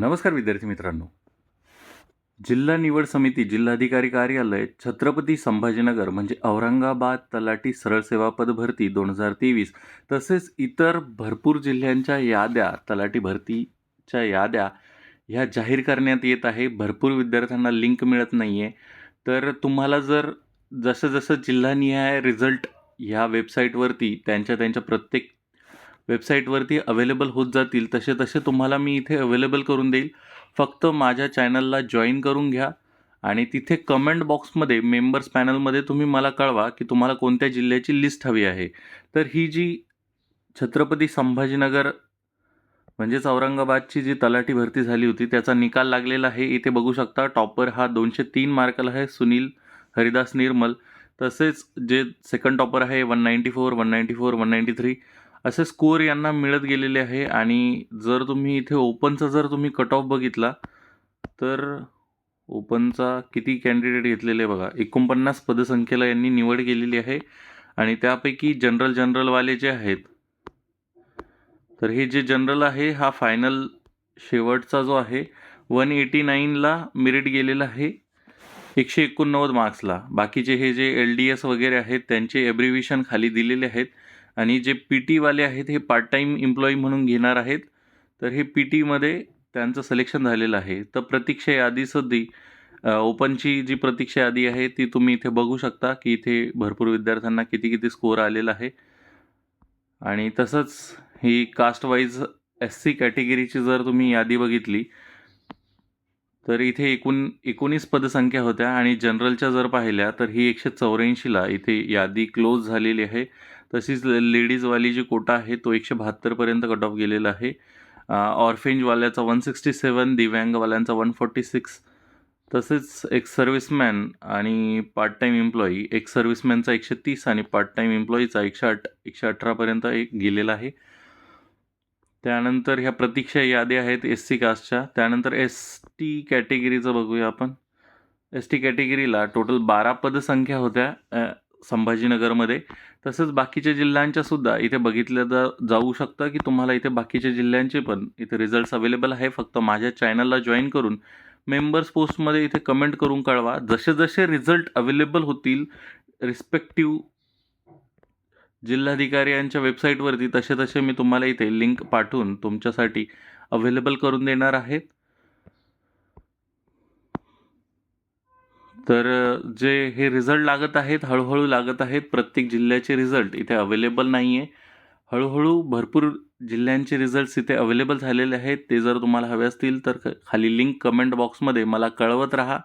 नमस्कार विद्यार्थी मित्रांनो. जिल्हा निवड समिती जिल्हाधिकारी कार्यालय छत्रपती संभाजीनगर म्हणजे औरंगाबाद तलाठी सरळ सेवा पद भरती दोन हजार तेवीस तसेच इतर भरपूर जिल्ह्यांच्या याद्या तलाठी भरतीच्या याद्या ह्या जाहीर करण्यात येत आहे. भरपूर विद्यार्थ्यांना लिंक मिळत नाही आहे तर तुम्हाला जर जसं जसं जिल्हानिहाय रिझल्ट ह्या वेबसाईटवरती त्यांच्या त्यांच्या प्रत्येक वेबसाईटवरती अवेलेबल होत जातील तसे तसे तुम्हाला मी इथे अवेलेबल करून देईल. फक्त माझ्या चॅनलला जॉईन करून घ्या आणि तिथे कमेंट बॉक्समध्ये मेंबर्स पॅनलमध्ये तुम्ही मला कळवा की तुम्हाला कोणत्या जिल्ह्याची लिस्ट हवी आहे. तर ही जी छत्रपती संभाजीनगर म्हणजेच औरंगाबादची जी तलाठी भरती झाली होती त्याचा निकाल लागलेला आहे. इथे बघू शकता टॉपर हा दोनशे तीन मार्काला आहे सुनील हरिदास निर्मल. तसेच जे सेकंड टॉपर आहे one ninety four one ninety four one ninety three असे स्कोअर यांना मिळत गेलेले आहे. आणि जर तुम्ही इथे ओपनचा जर तुम्ही कट ऑफ बघितला तर ओपनचा किती कॅन्डिडेट घेतलेले आहे बघा. एकोणपन्नास पदसंख्येला यांनी निवड केलेली आहे. आणि त्यापैकी जनरल जनरलवाले जे आहेत तर हे जे जनरल आहे हा फायनल शेवटचा जो आहे वन एटी नाईनला मेरिट गेलेला आहे. एकशे एकोणनव्वद मार्क्सला बाकीचे हे जे एल डी एस वगैरे आहेत त्यांचे एब्रिव्हिशन खाली दिलेले आहेत. आणि जे पी टीवाले आहेत हे पार्ट टाईम एम्प्लॉई म्हणून घेणार आहेत. तर हे पी टीमध्ये त्यांचं सिलेक्शन झालेलं आहे. तर प्रतीक्षा यादी सुद्धा ओपनची जी प्रतीक्षा यादी आहे ती तुम्ही इथे बघू शकता की इथे भरपूर विद्यार्थ्यांना किती किती स्कोअर आलेला आहे. आणि तसंच ही कास्ट वाईज एस सी कॅटेगरीची जर तुम्ही यादी बघितली तर इथे एकूण एकोणीस पदसंख्या होत्या. आणि जनरलच्या जर पाहिल्या तर ही एकशे चौऱ्याऐंशीला इथे यादी क्लोज झालेली आहे. तशीच लेडीजवाली जी कोटा आहे तो एकशे बहात्तरपर्यंत कट ऑफ गेलेला आहे. ऑर्फेंजवाल्याचा वन सिक्स्टी सेवन दिव्यांगवाल्यांचा वन फोर्टी सिक्स तसेच एक सर्व्हिसमॅन आणि पार्ट टाईम एम्प्लॉई एक सर्व्हिसमॅनचा एकशे तीस आणि पार्ट टाईम एम्प्लॉईचा एकशे अठ एकशे अठरापर्यंत एक गेलेला आहे. त्यानंतर ह्या प्रतीक्षा यादी आहेत एस सी कास्टच्या त्यानंतर एस टी कॅटेगरीचं बघूया आपण. एस टी कॅटेगरीला टोटल बारा पदसंख्या होत्या. संभाजीनगरमध्ये. तसंच बाकीच्या जिल्ह्यांच्यासुद्धा इथे बघितलं जा जाऊ शकतं की तुम्हाला इथे बाकीच्या जिल्ह्यांचे पण इथे रिझल्ट्स अवेलेबल आहे. फक्त माझ्या चॅनलला जॉईन करून मेंबर्स पोस्टमध्ये इथे कमेंट करून कळवा. जसे जसे रिझल्ट अवेलेबल होतील रिस्पेक्टिव्ह जिल्हाधिकारी यांच्या वेबसाईटवरती तसे तसे मी तुम्हाला इथे लिंक पाठवून तुमच्यासाठी अवेलेबल करून देणार आहेत तर जे हे रिझल्ट लागत आहेत हळूहळू लागत आहेत प्रत्येक जिल्ह्याचे रिझल्ट इथे अवेलेबल नाही आहे हळूहळू भरपूर जिल्ह्यांचे रिझल्ट्स इथे अवेलेबल झालेले आहेत. ते जर तुम्हाला हवे असतील तर खाली लिंक कमेंट बॉक्समध्ये मला कळवत राहा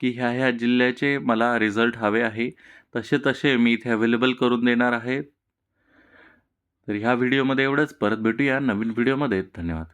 की ह्या ह्या जिल्ह्याचे मला रिझल्ट हवे आहे. तसे तसे मी इथे अवेलेबल करून देणार आहे. तर ह्या व्हिडिओमध्ये एवढंच. परत भेटूया नवीन व्हिडिओमध्ये धन्यवाद.